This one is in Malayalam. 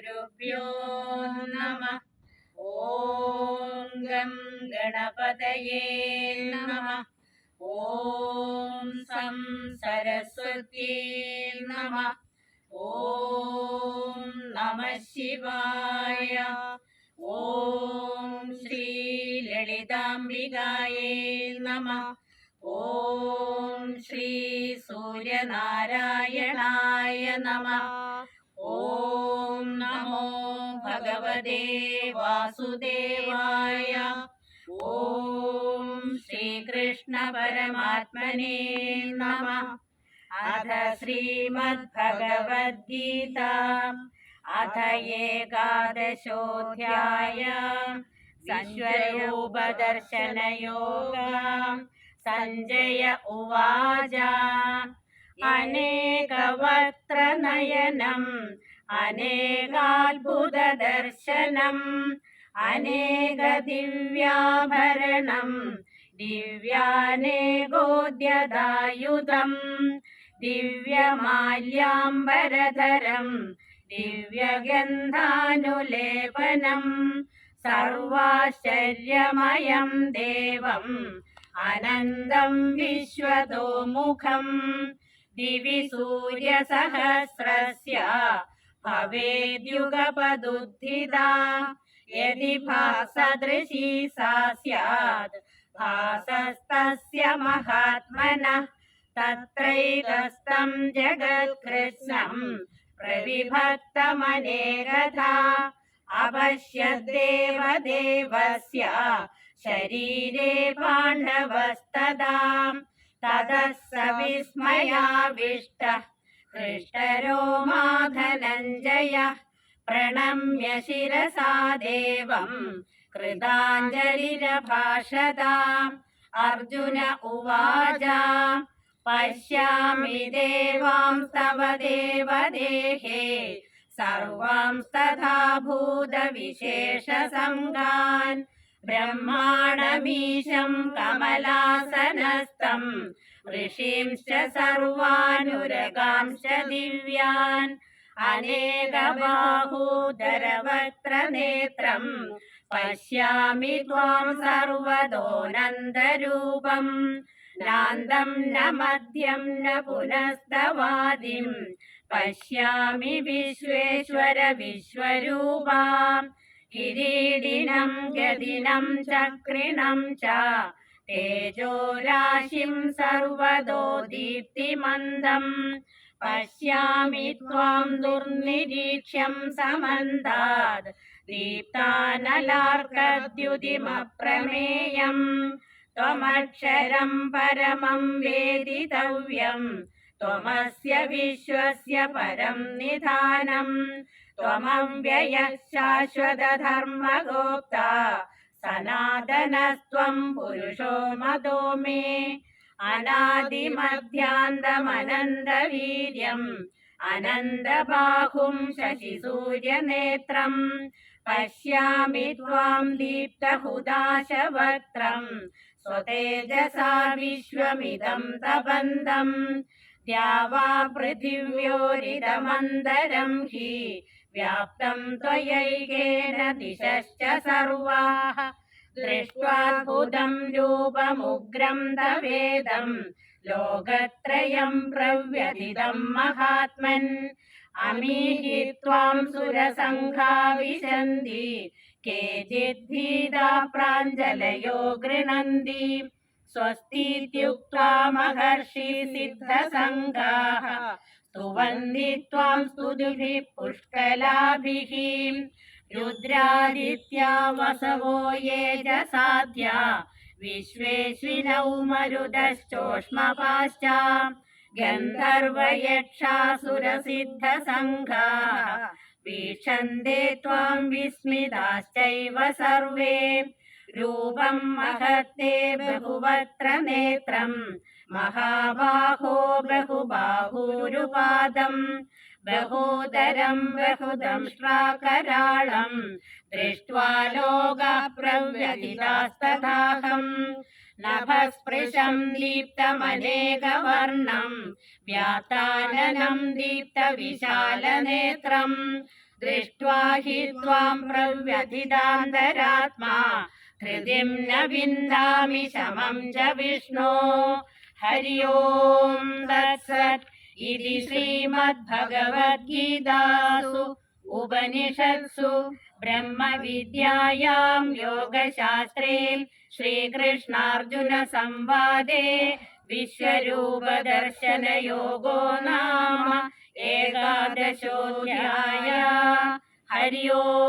ശ്രീഗുരുഭ്യോ നമ. ഓം ഗം ഗണപതയേ നമ. ഓം സം സരസ്വത്യേ നമ. ഓം നമ ശിവായ. ഓം ശ്രീ ലളിതാംബികായേ നമ. ഓം ശ്രീ സൂര്യനാരായണായ നമ. भगवते वासुदेवाय। ॐ श्रीकृष्णपरमात्मने नमः। अथ श्रीमद्भगवद्गीता। अथ एकादशोऽध्याय। सञ्जयोपदर्शनयोगा सञ्जय उवाच। नयनम ഉവാച ദർശനം അനേക ദിവ്യാഭരണം ദിവ്യാനേകോദ്യതായുധം ദിവ്യമാല്യാംബരധരം ദിവ്യഗന്ധാനുലേപനം സർവാശ്ചര്യമയം ദേവം അനന്തം വിശ്വതോമുഖം ദിവി भवेद्युगपदुत्थिता यदि भासदृशी सा स्यात्, भासस्तस्य महात्मनः तत्रैकस्तं जगत्कृष्णं प्रविभक्तमनेकधा अपश्यदेव देवस्य शरीरे पाण्डवस्तदा, ततः स विस्मयाविष्टः। हृष्टरो माधनञ्जयः प्रणम्य शिरसा देवम् कृताञ्जलिरभाषताम् अर्जुन उवाच पश्यामि देवांस्तव देवदेहे सर्वांस्तथा भूतविशेषसङ्गान् ബ്രഹ്മാണമീശം കമലാസനസ്തം ഋഷീംശ്ച സർവാനുരകാംശ ദിവ്യാൻ. അനേകബാഹൂധരവക്ത്രനേത്രം പശ്യാമി ത്വാം സർവദോനന്ദരൂപം നാന്തം ന മധ്യം ന പുനസ്തവാദിം. പശ്യാമി വിശ്വേശ്വര വിശ്വരൂപാം. किरीडिनं गदिनं चक्रिणं च तेजोराशिं सर्वतो दीप्तिमन्दम् पश्यामि त्वां दुर्निरीक्ष्यं समन्तात् दीप्तानलार्कद्युतिमप्रमेयम् त्वमक्षरं परमं वेदितव्यम् त्वमस्य विश्वस्य परं निधानम् त्वमव्ययः शाश्वतधर्मगोप्ता सनातनस्त्वं पुरुषो मतो मे अनादिमध्यान्तमनन्दवीर्यम् अनन्दबाहुं शशिसूर्यनेत्रम् पश्यामि त्वां दीप्तहुदाशवक्त्रम् स्वतेजसा विश्वमिदं तबन्दम् द्यावा पृथिव्योरिदमन्दरं हि व्याप्तं त्वयैकेन दिशश्च सर्वाः दृष्ट्वाद्भुतं रूपमुग्रं तवेदं लोकत्रयं प्रव्यथितं महात्मन् अमीहि त्वां सुरसङ्घा विशन्ति केचिद्भीता प्राञ्जलयो गृह्णन्ति स्वस्तीत्युक्त्वा महर्षि सिद्धसङ्गाः स्तुवन्ति त्वां स्तुतिभिः पुष्कलाभिः रुद्रादित्या वसवो ये च साध्या विश्वेश्विनौ मरुदश्चोष्मपाश्च गन्धर्वयक्षासुरसिद्धसङ्घाः वीक्षन्ते त्वां विस्मिताश्चैव सर्वे रूपं महत्ते बहुवक्त्र नेत्रम् महाबाहो बहुबाहूरुपादम् बहूदरं बहुदंष्ट्राकराळम् दृष्ट्वा लोकाः प्रव्यथितास्तथाहम् नभस्पृशं दीप्तमनेकवर्णं व्याताननं दीप्तविशालनेत्रम् दृष्ट्वा हि त्वां प्रव्यथितान्तरात्मा हृदिं न विन्दामि शमं च विष्णो हरि ओम् तत्सत् इति श्रीमद्भगवद्गीतासु उपनिषत्सु ब्रह्मविद्यायां योगशास्त्रे श्रीकृष्णार्जुनसंवादे विश्वरूपदर्शनयोगो नाम एकादशोऽध्याय हरि ओम् तत्सत्